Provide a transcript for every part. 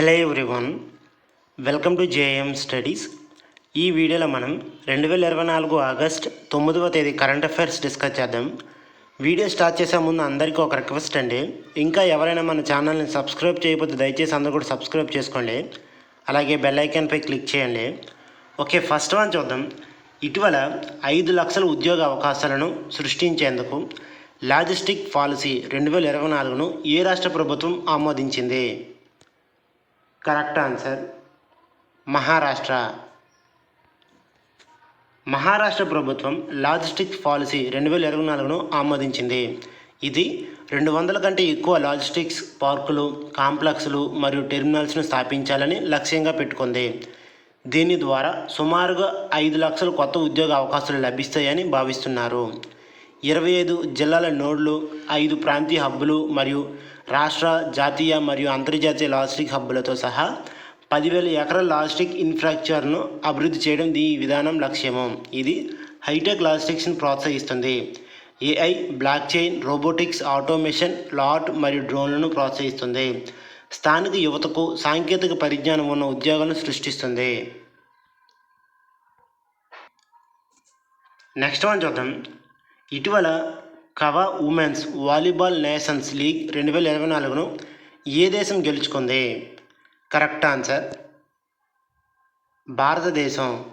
Hello everyone welcome to JM studies. ఈ వీడియోలో మనం రెండు వేల ఇరవై నాలుగు ఆగస్ట్ తొమ్మిదవ తేదీ కరెంట్ అఫైర్స్ డిస్కస్ చేద్దాం. వీడియో స్టార్ట్ చేసే ముందు అందరికీ ఒక రిక్వెస్ట్ అండి. ఇంకా ఎవరైనా మన ఛానల్ని సబ్స్క్రైబ్ చేయకపోతే దయచేసి అందరూ కూడా సబ్స్క్రైబ్ చేసుకోండి. అలాగే బెల్ ఐకాన్పై క్లిక్ చేయండి. ఓకే ఫస్ట్ వన్ చూద్దాం. ఇటీవల ఐదు లక్షల ఉద్యోగ అవకాశాలను సృష్టించేందుకు లాజిస్టిక్ పాలసీ రెండు వేల ఇరవై నాలుగును ఏ రాష్ట్ర ప్రభుత్వం ఆమోదించింది? Correct answer Maharashtra. మహారాష్ట్ర ప్రభుత్వం లాజిస్టిక్స్ పాలసీ రెండు వేల ఇరవై నాలుగును ఆమోదించింది. ఇది రెండు వందల కంటే ఎక్కువ లాజిస్టిక్స్ పార్కులు కాంప్లెక్స్లు మరియు టెర్మినల్స్ను స్థాపించాలని లక్ష్యంగా పెట్టుకుంది. దీని ద్వారా సుమారుగా ఐదు లక్షల కొత్త ఉద్యోగ అవకాశాలు లభిస్తాయని భావిస్తున్నారు. ఇరవై ఐదు జిల్లాల నోడ్లు ఐదు ప్రాంతీయ హబ్బులు మరియు రాష్ట్ర జాతీయ మరియు అంతర్జాతీయ లాజిస్టిక్ హబ్బులతో సహా పదివేల ఎకరాల లాజిస్టిక్ ఇన్ఫ్రాస్ట్రక్చర్ను అభివృద్ధి చేయడం ఈ విధానం లక్ష్యము. ఇది హైటెక్ లాజిస్టిక్స్ని ప్రోత్సహిస్తుంది. AI blockchain robotics automation లాట్ మరియు డ్రోన్లను ప్రోత్సహిస్తుంది. స్థానిక యువతకు సాంకేతిక పరిజ్ఞానం ఉన్న ఉద్యోగాలను సృష్టిస్తుంది. నెక్స్ట్ వన్ చూద్దాం. ఇటీవల CAVA women's volleyball nations league రెండు వేల ఇరవై నాలుగును ఏ దేశం గెలుచుకుంది? కరెక్ట్ ఆన్సర్ భారతదేశం.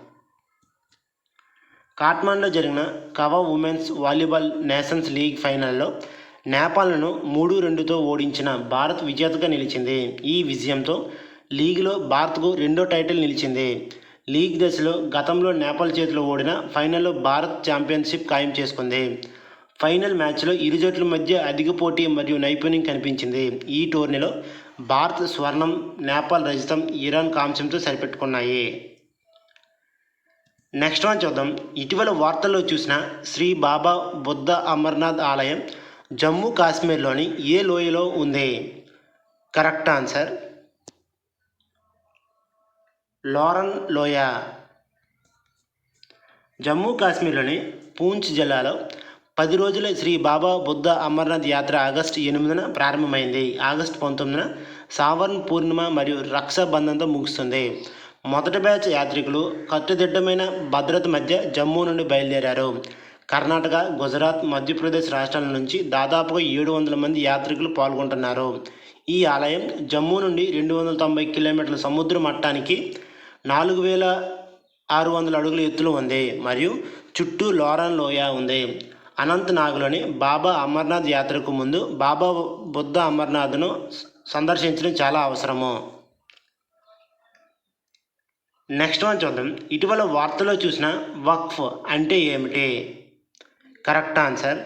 కాట్మాండ్లో జరిగిన CAVA women's volleyball nations league ఫైనల్లో నేపాల్ను మూడు రెండుతో ఓడించిన భారత్ విజేతగా నిలిచింది. ఈ విజయంతో లీగ్లో భారత్కు రెండో టైటిల్ నిలిచింది. లీగ్ దశలో గతంలో నేపాల్ చేతిలో ఓడిన ఫైనల్లో భారత్ ఛాంపియన్షిప్ ఖాయం చేసుకుంది. ఫైనల్ మ్యాచ్లో ఇరు జట్ల మధ్య అధిక పోటీ మరియు నైపుణ్యం కనిపించింది. ఈ టోర్నీలో భారత్ స్వర్ణం నేపాల్ రజతం ఇరాన్ కాంస్యంతో సరిపెట్టుకున్నాయి. నెక్స్ట్ వన్ చూద్దాం. ఇటీవల వార్తల్లో చూసిన శ్రీ బాబా బుద్ధ అమర్నాథ్ ఆలయం జమ్మూ కాశ్మీర్లోని ఏ లోయలో ఉంది? కరెక్ట్ ఆన్సర్ లోరన్ లోయ. జమ్మూ కాశ్మీర్లోని పూంచ్ జిల్లాలో పది రోజుల శ్రీ బాబా బుద్ధ అమర్నాథ్ యాత్ర ఆగస్టు ఎనిమిదిన ప్రారంభమైంది. ఆగస్టు పంతొమ్మిదిన సావర్న్ పూర్ణిమ మరియు రక్షాబంధంతో ముగుస్తుంది. మొదటి బ్యాచ్ యాత్రికులు కట్టుదిట్టమైన భద్రత మధ్య జమ్మూ నుండి బయలుదేరారు. కర్ణాటక గుజరాత్ మధ్యప్రదేశ్ రాష్ట్రాల నుంచి దాదాపుగా ఏడు వందల మంది యాత్రికులు పాల్గొంటున్నారు. ఈ ఆలయం జమ్మూ నుండి రెండు వందల తొంభై కిలోమీటర్ల సముద్ర మట్టానికి నాలుగు వేల ఆరు వందల అడుగుల ఎత్తులో ఉంది మరియు చుట్టూ లోరాన్ లోయ ఉంది. అనంతనాగ్లోని బాబా అమర్నాథ్ యాత్రకు ముందు బాబా బుద్ధ అమర్నాథ్ను సందర్శించడం చాలా అవసరము. నెక్స్ట్ వన్ చూద్దాం. ఇటీవల వార్తలో చూసిన వక్ఫ్ అంటే ఏమిటి? Correct answer.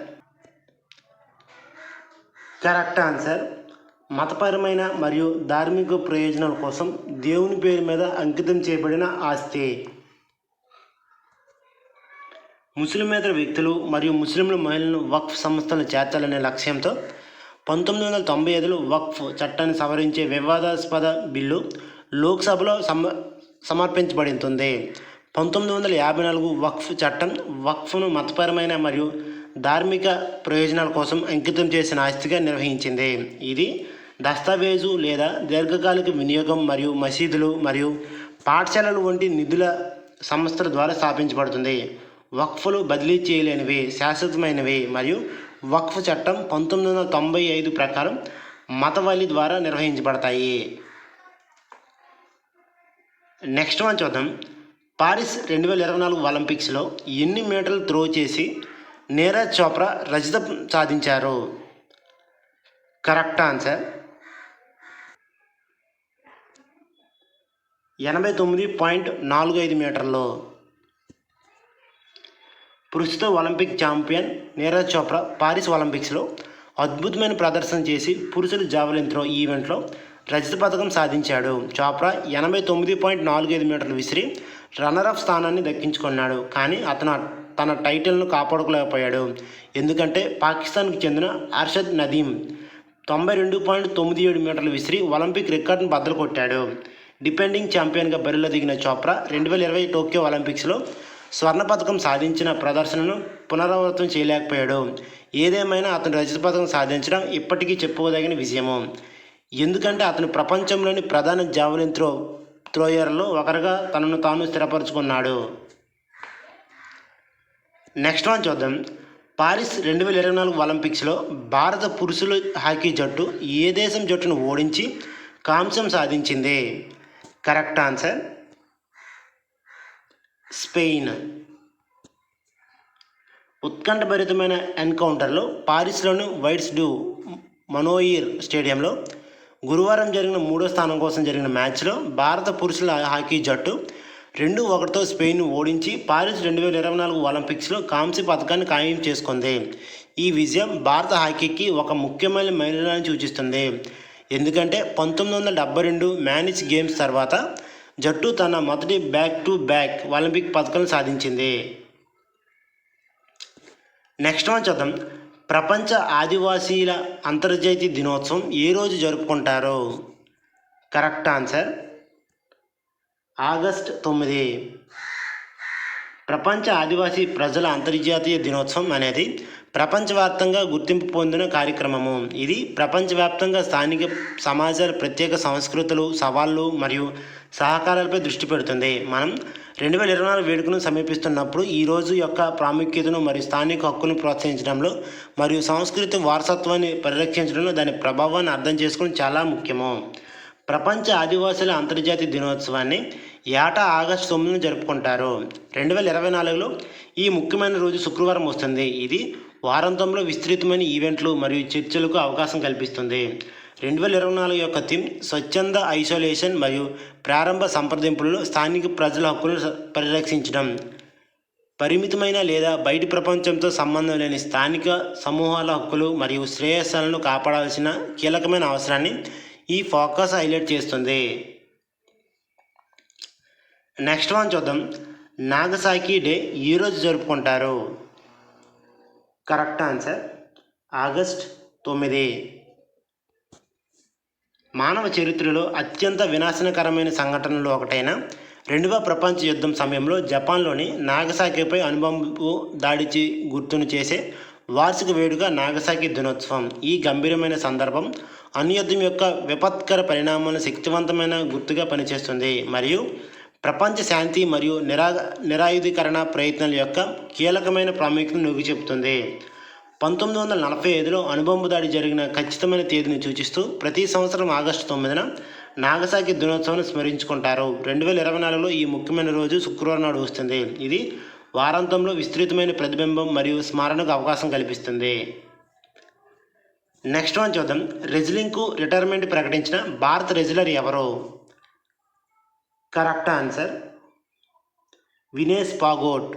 Correct answer. మతపరమైన మరియు ధార్మిక ప్రయోజనాల కోసం దేవుని పేరు మీద అంకితం చేయబడిన ఆస్తి. ముస్లిమేతర వ్యక్తులు మరియు ముస్లింల మహిళలను వక్ఫ్ సంస్థలను చేర్చాలనే లక్ష్యంతో పంతొమ్మిది వందల తొంభై ఐదులో వక్ఫ్ చట్టాన్ని సవరించే వివాదాస్పద బిల్లు లోక్సభలో సమ సమర్పించబడుతుంది పంతొమ్మిది వందల యాభై నాలుగు వక్ఫ్ చట్టం వక్ఫ్ను మతపరమైన మరియు ధార్మిక ప్రయోజనాల కోసం అంకితం చేసిన ఆస్తిగా నిర్వహించింది. ఇది దస్తావేజు లేదా దీర్ఘకాలిక వినియోగం మరియు మసీదులు మరియు పాఠశాలలు వంటి నిధుల సంస్థల ద్వారా స్థాపించబడుతుంది. వక్ఫ్లు బదిలీ చేయలేనివి శాశ్వతమైనవి మరియు వక్ఫ్ చట్టం పంతొమ్మిది వందల తొంభై ఐదు ప్రకారం మతవలి ద్వారా నిర్వహించబడతాయి. నెక్స్ట్ వన్ చూద్దాం. పారిస్ రెండు వేల ఇరవై నాలుగు ఒలింపిక్స్లో ఎన్ని మీటర్లు త్రో చేసి నీరజ్ చోప్రా రజతం సాధించారు? కరెక్ట్ ఆన్సర్ ఎనభై తొమ్మిది పాయింట్ నాలుగు ఐదు మీటర్లు. ప్రస్తుత Olympic champion Neeraj Chopra Paris ఒలింపిక్స్లో అద్భుతమైన ప్రదర్శన చేసి పురుషుల జావలిన్ త్రో ఈవెంట్లో రజత పథకం సాధించాడు. చోప్రా ఎనభై తొమ్మిది పాయింట్ నాలుగు ఐదు మీటర్లు విసిరి రన్నరఫ్ స్థానాన్ని దక్కించుకున్నాడు. కానీ అతను తన టైటిల్ను కాపాడుకోలేకపోయాడు. ఎందుకంటే పాకిస్తాన్కు చెందిన అర్షద్ నదీం తొంభై రెండు పాయింట్ తొమ్మిది ఏడు మీటర్లు విసిరి ఒలింపిక్ రికార్డును బద్దలు కొట్టాడు. డిపెండింగ్ ఛాంపియన్గా బరిలో దిగిన చోప్రా రెండు వేల ఇరవై టోక్యో ఒలింపిక్స్లో స్వర్ణ పథకం సాధించిన ప్రదర్శనను పునరావృతం చేయలేకపోయాడు. ఏదేమైనా అతను రజత పథకం సాధించడం ఇప్పటికీ చెప్పుకోదగిన విషయము ఎందుకంటే అతను ప్రపంచంలోని ప్రధాన జావలిన్ త్రో త్రోయర్లో ఒకరిగా తనను తాను స్థిరపరచుకున్నాడు. నెక్స్ట్ వన్ చూద్దాం. పారిస్ రెండు వేల ఇరవై నాలుగు ఒలింపిక్స్లో భారత పురుషుల హాకీ జట్టు ఏ దేశం జట్టును ఓడించి కాంస్యం సాధించింది? Correct answer Spain. ఉత్కంఠభరితమైన ఎన్కౌంటర్లో పారిస్లోని వైట్స్ డ్యూ మనోయిర్ స్టేడియంలో గురువారం జరిగిన మూడో స్థానం కోసం జరిగిన మ్యాచ్లో భారత పురుషుల హాకీ జట్టు రెండు ఒకటితో స్పెయిన్ ఓడించి పారిస్ రెండు వేల ఇరవై నాలుగు ఒలింపిక్స్లో కాంస్య పథకాన్ని ఖాయం చేసుకుంది. ఈ విజయం భారత హాకీకి ఒక ముఖ్యమైన మైలురాయిని సూచిస్తుంది. ఎందుకంటే పంతొమ్మిది వందల డెబ్బై రెండు మ్యానేజ్ గేమ్స్ తర్వాత జట్టు తన మొదటి బ్యాక్ టు బ్యాక్ ఒలింపిక్ పథకం సాధించింది. నెక్స్ట్ వన్ చూద్దాం. ప్రపంచ ఆదివాసీల అంతర్జాతీయ దినోత్సవం ఏ రోజు జరుపుకుంటారు? కరెక్ట్ ఆన్సర్ ఆగస్ట్ తొమ్మిది. ప్రపంచ ఆదివాసీ ప్రజల అంతర్జాతీయ దినోత్సవం అనేది ప్రపంచవ్యాప్తంగా గుర్తింపు పొందిన కార్యక్రమము. ఇది ప్రపంచవ్యాప్తంగా స్థానిక సమాజాల ప్రత్యేక సంస్కృతులు సవాళ్ళు మరియు సహకారాలపై దృష్టి పెడుతుంది. మనం రెండు వేల ఇరవై నాలుగు వేడుకను సమీపిస్తున్నప్పుడు ఈ రోజు యొక్క ప్రాముఖ్యతను మరియు స్థానిక హక్కులను ప్రోత్సహించడంలో మరియు సంస్కృతి వారసత్వాన్ని పరిరక్షించడంలో దాని ప్రభావాన్ని అర్థం చేసుకోవడం చాలా ముఖ్యము. ప్రపంచ ఆదివాసుల అంతర్జాతీయ దినోత్సవాన్ని ఏటా ఆగస్టు తొమ్మిదిన జరుపుకుంటారు. రెండు వేల ఇరవై నాలుగులో ఈ ముఖ్యమైన రోజు శుక్రవారం వస్తుంది. ఇది వారాంతంలో విస్తృతమైన ఈవెంట్లు మరియు చర్చలకు అవకాశం కల్పిస్తుంది. రెండు వేల ఇరవై నాలుగు యొక్క థీమ్ స్వచ్ఛంద ఐసోలేషన్ మరియు ప్రారంభ సంప్రదింపులలో స్థానిక ప్రజల హక్కులను పరిరక్షించడం. పరిమితమైన లేదా బయటి ప్రపంచంతో సంబంధం లేని స్థానిక సమూహాల హక్కులు మరియు శ్రేయస్సాలను కాపాడాల్సిన కీలకమైన అవసరాన్ని ఈ ఫోకస్ హైలైట్ చేస్తుంది. నెక్స్ట్ వన్ చూద్దాం. నాగసాకి డే ఈరోజు జరుపుకుంటారు. కరెక్ట్ ఆన్సర్ ఆగస్ట్ తొమ్మిది. మానవ చరిత్రలో అత్యంత వినాశనకరమైన సంఘటనలో ఒకటైన రెండవ ప్రపంచ యుద్ధం సమయంలో జపాన్లోని నాగసాకిపై అనుబంబు దాడిచి గుర్తును చేసే వార్షిక వేడుక నాగసాకి దినోత్సవం. ఈ గంభీరమైన సందర్భం అణుయుద్ధం యొక్క విపత్కర పరిణామాలను శక్తివంతమైన గుర్తుగా పనిచేస్తుంది. మరియు ప్రపంచ శాంతి మరియు నిరా నిరాయుధీకరణ ప్రయత్నాల యొక్క కీలకమైన ప్రాముఖ్యతను నొక్కి చెబుతుంది. పంతొమ్మిది వందల నలభై ఐదులో అణుబొమ్మ దాడి జరిగిన ఖచ్చితమైన తేదీని సూచిస్తూ ప్రతి సంవత్సరం ఆగస్టు తొమ్మిదిన నాగసాకి దినోత్సవాన్ని స్మరించుకుంటారు. రెండు వేల ఇరవై నాలుగులో ఈ ముఖ్యమైన రోజు శుక్రవారం నాడు వస్తుంది. ఇది వారాంతంలో విస్తృతమైన ప్రతిబింబం మరియు స్మరణకు అవకాశం కల్పిస్తుంది. నెక్స్ట్ వన్ చూద్దాం. రెజ్లింగ్కు రిటైర్మెంట్ ప్రకటించిన భారత రెజ్లర్ ఎవరు? Correct answer Vinesh Phogat.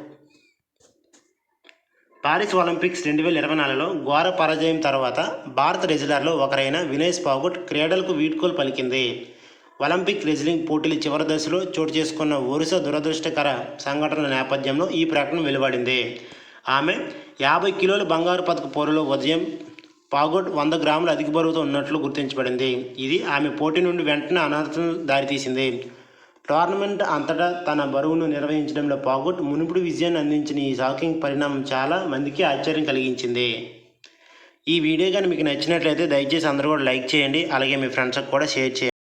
Paris Olympics రెండు వేల ఇరవై నాలుగులో ఘోర పరాజయం తర్వాత భారత రెజ్లర్లో ఒకరైన వినేష్ పాగోట్ క్రీడలకు వీడ్కోలు పలికింది. ఒలింపిక్ రెజ్లింగ్ పోటీల చివరి దశలో చోటు చేసుకున్న ఒరిసా దురదృష్టకర సంఘటనల నేపథ్యంలో ఈ ప్రకటన వెలువడింది. ఆమె యాభై కిలోల బంగారు పథక పోరులో ఉదయం పాగోట్ వంద గ్రాముల అధిక బరువుతో ఉన్నట్లు గుర్తించబడింది. ఇది ఆమె పోటీ నుండి వెంటనే అనర్థం దారితీసింది. టోర్నమెంట్ అంతటా తన బరువును నిర్వహించడంలో పాగొట్ మునుపుడు విజయాన్ని అందించిన ఈ షాకింగ్ పరిణామం చాలా మందికి ఆశ్చర్యం కలిగించింది. ఈ వీడియో కానీ మీకు నచ్చినట్లయితే దయచేసి అందరూ కూడా లైక్ చేయండి. అలాగే మీ ఫ్రెండ్స్కి కూడా షేర్ చేయండి.